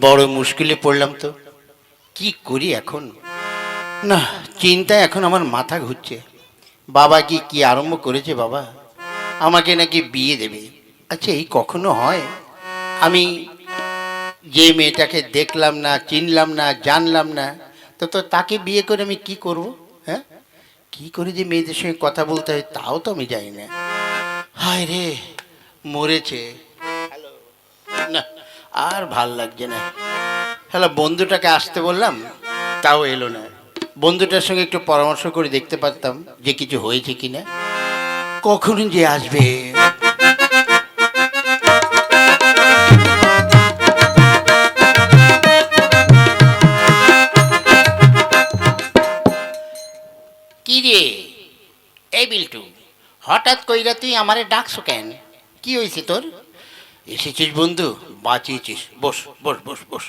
বড় মুশকিলে পড়লাম তো। কি করি এখন? না, চিন্তায় এখন আমার মাথা ঘুরছে। বাবা কি কি আরম্ভ করেছে বাবা? আমাকে নাকি বিয়ে দেবে। আচ্ছা এই কখনো হয়? আমি যে মেয়েটাকে দেখলাম না, চিনলাম না, জানলাম না, তো তো তাকে বিয়ে করে আমি কি করব হ্যাঁ? কি করে যে মেয়েদের সঙ্গে কথা বলতে হয়, তাও তো আমি জানি না। হায় রে, মরেছে। আর ভালো লাগছে না। হ্যালো, বন্ধুটাকে আসতে বললাম, তাও এলো না। বন্ধুটার সঙ্গে একটু পরামর্শ করে দেখতে পারতাম যে কিছু হয়েছে কি না। কখন যে আসবে। কি রে? এই বিল্টু, হঠাৎ কইরা তুই আমারে ডাকছো কেন? কি হয়েছে তোর? এসেছিস বন্ধু? বাঁচিয়েছিস। বস বস বস বস।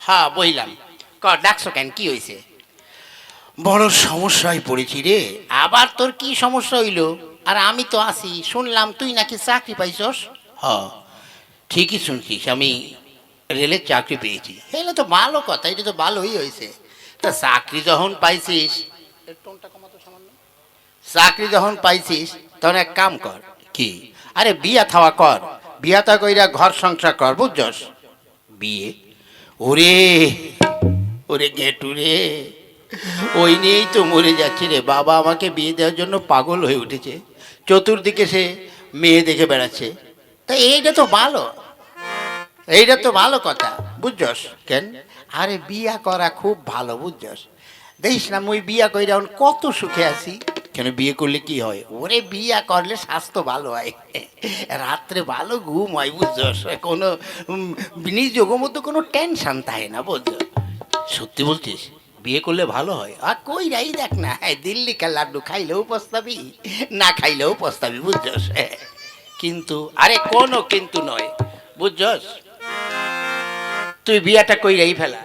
হ্যাঁ বইলাম। ক ডাকছো কেন? কি হয়েছে? বড় সমস্যায় পড়েছি রে। আবার তোর কি সমস্যা হইল? আর আমি তো আছি। শুনলাম তুই নাকি চাকরি পাইছস? হ, ঠিকই শুনছিস। আমি রেলের চাকরি পেয়েছি। এলে তো ভালো কথা, এটা তো ভালোই হয়েছে। তা চাকরি যখন পাইছিস। চাকরি যখন পাইছিস, তখন এক কাম কর। কি? আরে বিয়া থাওয়া কর। বিয়া তা কইরা ঘর সংসার কর, বুঝছস? বিয়ে? ওরে ওরে গেটু রে। ওই নিয়েই তো মরে যাচ্ছে রে। বাবা আমাকে বিয়ে দেওয়ার জন্য পাগল হয়ে উঠেছে। চতুর্দিকে সে মেয়ে দেখে বেড়াচ্ছে। তা এইটা তো ভালো। এইটা তো ভালো কথা, বুঝছস? কেন? আরে বিয়া করা খুব ভালো, বুঝছস? দেখিস না, মুই বিয়া কইরা কত সুখে আছি। কেন বিয়ে করলে কি হয়? ওরে বিয়ে করলে স্বাস্থ্য ভালো হয়। রাত্রে ভালো ঘুম হয় বুঝছস কোনো উম, নিজ মতো কোনো টেনশন থাকে না বুঝছ? সত্যি বলছিস বিয়ে করলে ভালো হয়? আর কই রাই দেখ না দিল্লি দিল্লিকার লাড্ডু খাইলেও পস্তাবি না খাইলেও পস্তাবি বুঝছস কিন্তু আরে কোনো কিন্তু নয় বুঝছস তুই বিয়াটা কইরাই ফেলা।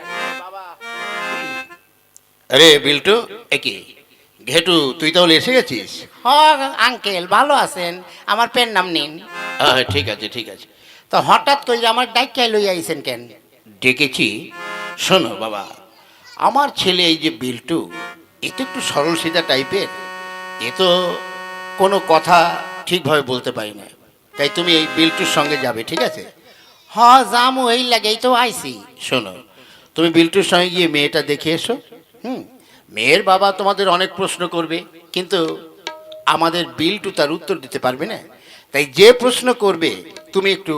আরে বিল্টু। একই ঘেটু তুই তাহলে এসে গেছিস? হ আঙ্কেল ভালো আছেন। আমার পেন নাম নিন। হ্যাঁ ঠিক আছে ঠিক আছে। তো হঠাৎ করে আমার ডাইকায় লই আইছেন কেন? ডেকেছি। শোনো বাবা আমার ছেলে এই যে বিল্টু এ তো একটু সরল সিধা টাইপের। এ তো কোনো কথা ঠিকভাবে বলতে পারি না। তাই তুমি এই বিল্টুর সঙ্গে যাবে ঠিক আছে? হ জামু এই লাগেই তো আইছি। শোনো তুমি বিল্টুর সঙ্গে গিয়ে মেয়েটা দেখে এসো হুম? মেয়ের বাবা তোমাদের অনেক প্রশ্ন করবে কিন্তু আমাদের বিল্টু তার উত্তর দিতে পারবে না। তাই যে প্রশ্ন করবে তুমি একটু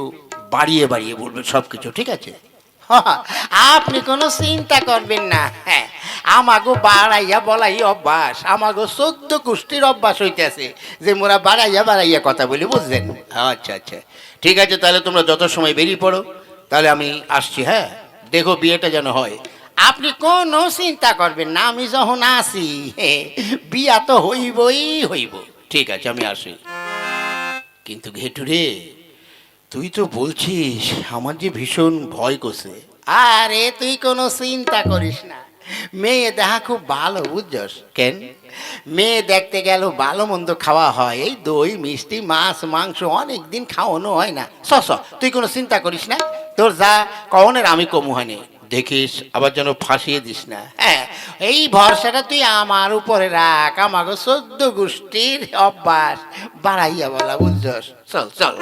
বাড়িয়ে বাড়িয়ে বলবে সব কিছু ঠিক আছে? আপনি কোনো চিন্তা করবেন না। হ্যাঁ আমাগো বাড়াইয়া বলাই অভ্যাস আমাগো চোদ্দ কুষ্টির অভ্যাস হইতেছে যে মোরা বাড়াইয়া বাড়াইয়া কথা বলি বুঝলেন? আচ্ছা আচ্ছা। ঠিক আছে তাহলে তোমরা যত সময় বেরিয়ে পড়ো তাহলে আমি আসছি হ্যাঁ? দেখো বিয়েটা যেন হয়। আপনি কোনো চিন্তা করবেন না আমি যখন আসি বিয়া তো হইবই হইব। ঠিক আছে আমি আসি। কিন্তু ঘেটুরে তুই তো বলছিস আমার যে ভীষণ ভয় করছে। আরে তুই কোনো চিন্তা করিস না। মেয়ে দেখা খুব ভালো বুঝছস? কেন? মেয়ে দেখতে গেল ভালো মন্দ খাওয়া হয়। এই দই মিষ্টি মাছ মাংস অনেক দিন খাওয়ানো হয় না। স স তুই কোনো চিন্তা করিস না। তোর যা কনের আমি কমু হয়নি। দেখিস আবার যেন ফাঁসিয়ে দিস না। হ্যাঁ এই ভরসাটা তুই আমার উপরে রাখ আমাকে সদ্য গোষ্ঠীর অভ্যাস। বাড়াইয়া বলা বুঝছস? চল চল।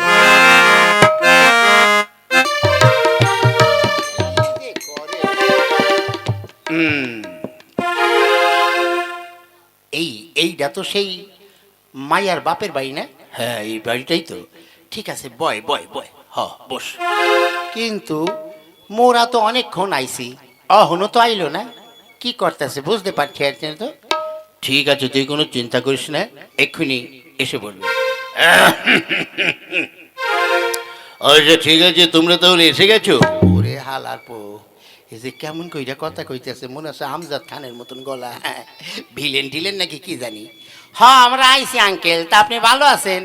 এই এইটা তো সেই মায়ার বাপের বাড়ি না? হ্যাঁ এই বাড়িটাই তো। ঠিক আছে বয় বয় বয়। হ বস। কিন্তু মোরা তো অনেকক্ষণ আইছি। অহনো তো আইলো না। কি করতেছে বুঝতে পারছি আর তো। ঠিক আছে তুই কোনো চিন্তা করিস না এক্ষুনি এসে পড়বে। আচ্ছা ঠিক আছে তোমরা তাহলে এসে গেছো? ওরে হালার পো এই যে কেমন কইরা কথা কইতেছে মনে হচ্ছে আমজাদ খানের মতন গলা। ভিলেন টিলেন নাকি কি জানি। হ্যাঁ আমরা আইছি আঙ্কেল তা আপনি ভালো আছেন?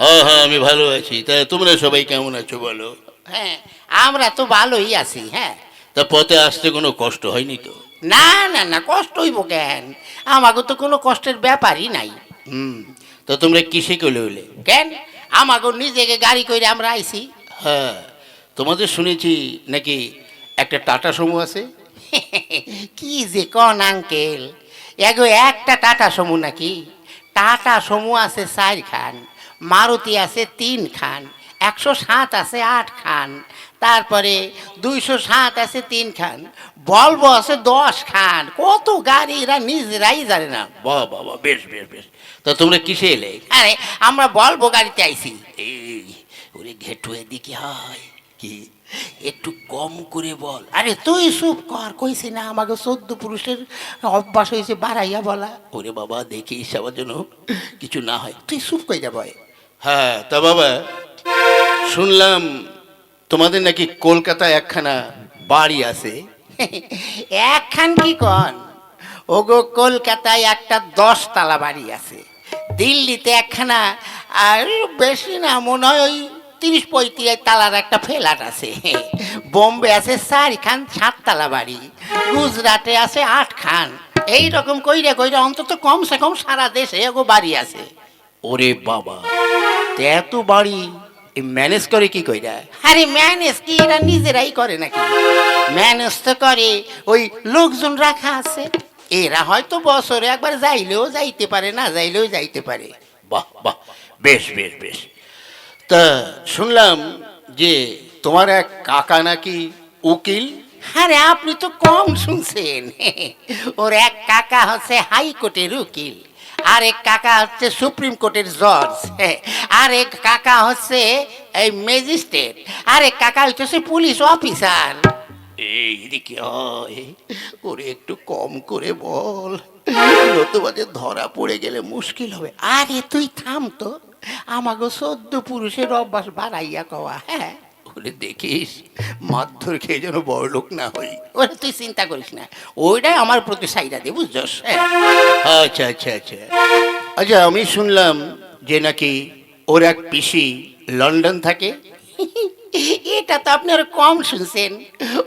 হ্যাঁ হ্যাঁ আমি ভালো আছি। তা তোমরা সবাই কেমন আছো বলো? হ্যাঁ আমরা তো ভালোই আছি হ্যাঁ। তা পথে আসতে কোনো কষ্ট হয়নি তো? না না না কষ্ট হইব কেন? আমাকে তো কোনো কষ্টের ব্যাপারই নাই। হুম তো তোমরা কিসে করে হলে কেন? আমাকে নিজেকে গাড়ি করে আমরা আইছি। হ্যাঁ তোমাদের শুনেছি নাকি একটা টাটা সমু আছে? কি যে কন আঙ্কেল। এগো একটা টাটা সমু নাকি? টাটা সমু আছে চার খান মারুতি আছে তিন খান একশো সাত আছে আট খান তারপরে দুইশো সাত আছে তিন খান বলব আছে দশ খান। কত গাড়ি এরা নিজেরাই জানে না। বাহ বাবা বেশ বেশ বেশ। তো তোমরা কিসে এলে? আরে আমরা বলব গাড়িতে আইছি। এই ওরে ঘেটু এদিকে হয় কি? একটু কম করে বল। আরে তুই চুপ কর কইছি না আমাকে চোদ্দ পুরুষের অভ্যাস হয়েছে বাড়াইয়া বলা। ওরে বাবা দেখিস আমার জন্য কিছু না হয়। তুই চুপ কইরা বয়। হ্যাঁ তা বাবা শুনলাম তোমাদের নাকি কলকাতায় একখানা বাড়ি আছে? একখান কি কন? ওগো কলকাতায় একটা দশতলা বাড়ি আছে। দিল্লিতে একখানা আর বেশি না মনে হয় ওই তিরিশ পঁয়ত্রিশ তালার একটা ফ্ল্যাট আছে। বোম্বে আছে চারখান সাততলা বাড়ি। গুজরাটে আছে আট খান এই রকম কইরা কইরা অন্তত কমসে কম সারা দেশে এগো বাড়ি আছে। ওরে বাবা এত বাড়ি? ম্যানেজ করে কি কইরা? আরে ম্যানেজ কি? এরা নিজেরাই করে নাকি? ম্যানেজ তো করে ওই লোকজন রাখা আছে। এরা হয়তো বছরে একবার যাইলেও যাইতে পারে না যাইলেও যাইতে পারে। বাহ বাহ বেশ বেশ বেশ। তা শুনলাম যে তোমার এক কাকা নাকি উকিল? আরে আপনি তো কম শুনছেন। ওর এক কাকা হচ্ছে হাইকোর্টের উকিল। আর এক কাকা হচ্ছে সুপ্রিম কোর্টের জজ। আর এক কাকা হচ্ছে এই ম্যাজিস্ট্রেট। আর এক কাকা হচ্ছে পুলিশ অফিসার। এই দিকে ওরে একটু কম করে বল। নতুবা যে ধরা পড়ে গেলে মুশকিল হবে। আরে তুই থাম তো। আমাকে সদ্য পুরুষের অভ্যাস বাড়াইয়া কওয়া হ্যাঁ? ওরে দেখিস মারধর খেয়ে যেন বড় লোক না হই। ওরা তুই চিন্তা করিস না ওইটাই আমার প্রতি সাইডা দে বুঝছস? হ্যাঁ। আচ্ছা আচ্ছা আচ্ছা। আচ্ছা আমি শুনলাম যে নাকি ওর এক পিসি লন্ডন থাকে। এটা তো আপনি আর কম শুনছেন।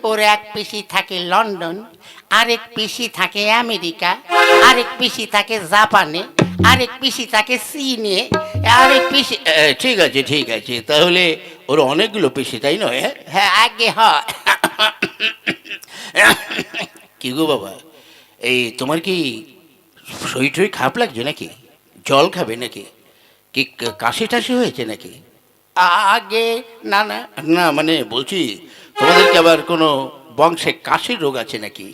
ওর এক পিসি থাকে লন্ডন আরেক পিসি থাকে আমেরিকা আরেক পিসি থাকে জাপানে আরেক পিসি থাকে চীনে আরেক পিসি ঠিক আছে ঠিক আছে। তাহলে ওর অনেকগুলো পেশি তাই নয়? হ্যাঁ? হ্যাঁ আগে হয়। কি গো বাবা? এই তোমার কি শরীর টরীর খারাপ লাগছে নাকি? জল খাবে নাকি? কি কাশি টাশি হয়েছে নাকি? আগে না না। না মানে বলছি তোমাদের কি আবার কোনো বংশে কাশির রোগ আছে নাকি?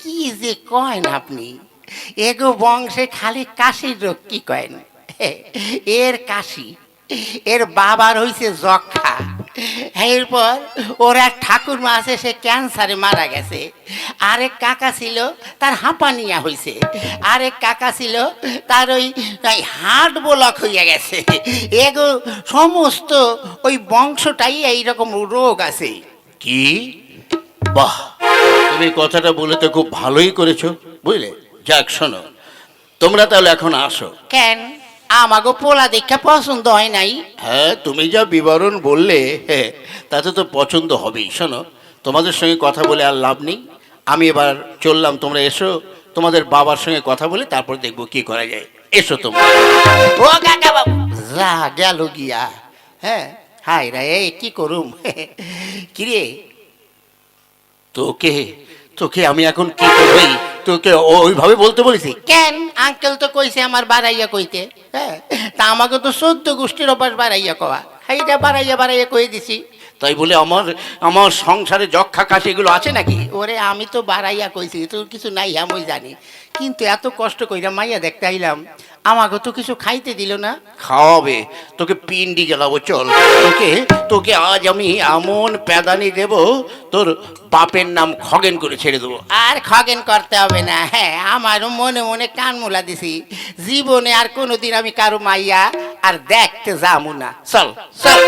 কি যে কয়েন আপনি? এগো বংশে খালি কাশির রোগ কি কয়েন? এর কাশি। এর বাবার হইছে যক্ষা এরপর ওর এক ঠাকুরমা আছে সে ক্যান্সারে মারা গেছে। আরেক কাকা ছিল তার হাঁপানিয়া হইছে। আরেক কাকা ছিল তার ওই ওই হার্ট ব্লক হইয়া গেছে। এগো সমস্ত ওই বংশটাই এইরকম রোগ আছে। কি? বাহ তুমি কথাটা বলে তো খুব ভালোই করেছ বুঝলে? যাক শোনো তোমরা তাহলে এখন আসো। কেন? আমাগো পোলা দেখা পছন্দ হয় নাই। হ্যাঁ তুমি যা বিবরণ বললে হ্যাঁ তাতে তো পছন্দ হবেই। শোনো তোমাদের সঙ্গে কথা বলে আর লাভ নেই। আমি এবার চললাম তোমরা এসো তোমাদের বাবার সঙ্গে কথা বলে তারপর দেখব কি করা যায়। এসো তোমরা। ও কাকা বাবু যা গেল গিয়া হ্যাঁ হাই রে এই কি করুম? কিরে? তোকে তোকে আমি এখন কি করবি? তোকে ওইভাবে বলতে বলেছি, কেন? আঙ্কেল তো কইছে আমার বাড়াইয়া কইতে। হ্যাঁ? তা আমাকে তো সদ্য গোষ্ঠীর অভ্যাস বাড়াইয়া কওয়া। হাইটা বাড়াইয়া বাড়াইয়া কয়ে দিছি। তাই বলে আমার আমার সংসারে যক্ষা কাশি এগুলো আছে নাকি? ওরে আমি তো বাড়াইয়া কইছি তোর কিছু নাই আমি জানি। কিন্তু এত কষ্ট কইরা মাইয়া দেখতে আইলাম আমাকে তো কিছু খাইতে দিল না। খাওয়াবে তোকে পিন্ডি জ্বালাবো চল। তোকে তোকে আজ আমি এমন প্যাদানি দেব তোর বাপের নাম খগেন করে ছেড়ে দেবো। আর খগেন করতে হবে না হ্যাঁ আমারও মনে মনে কান মোলা দিছি। জীবনে আর কোনোদিন আমি কারও মাইয়া আর দেখতে যাব না। চল চল।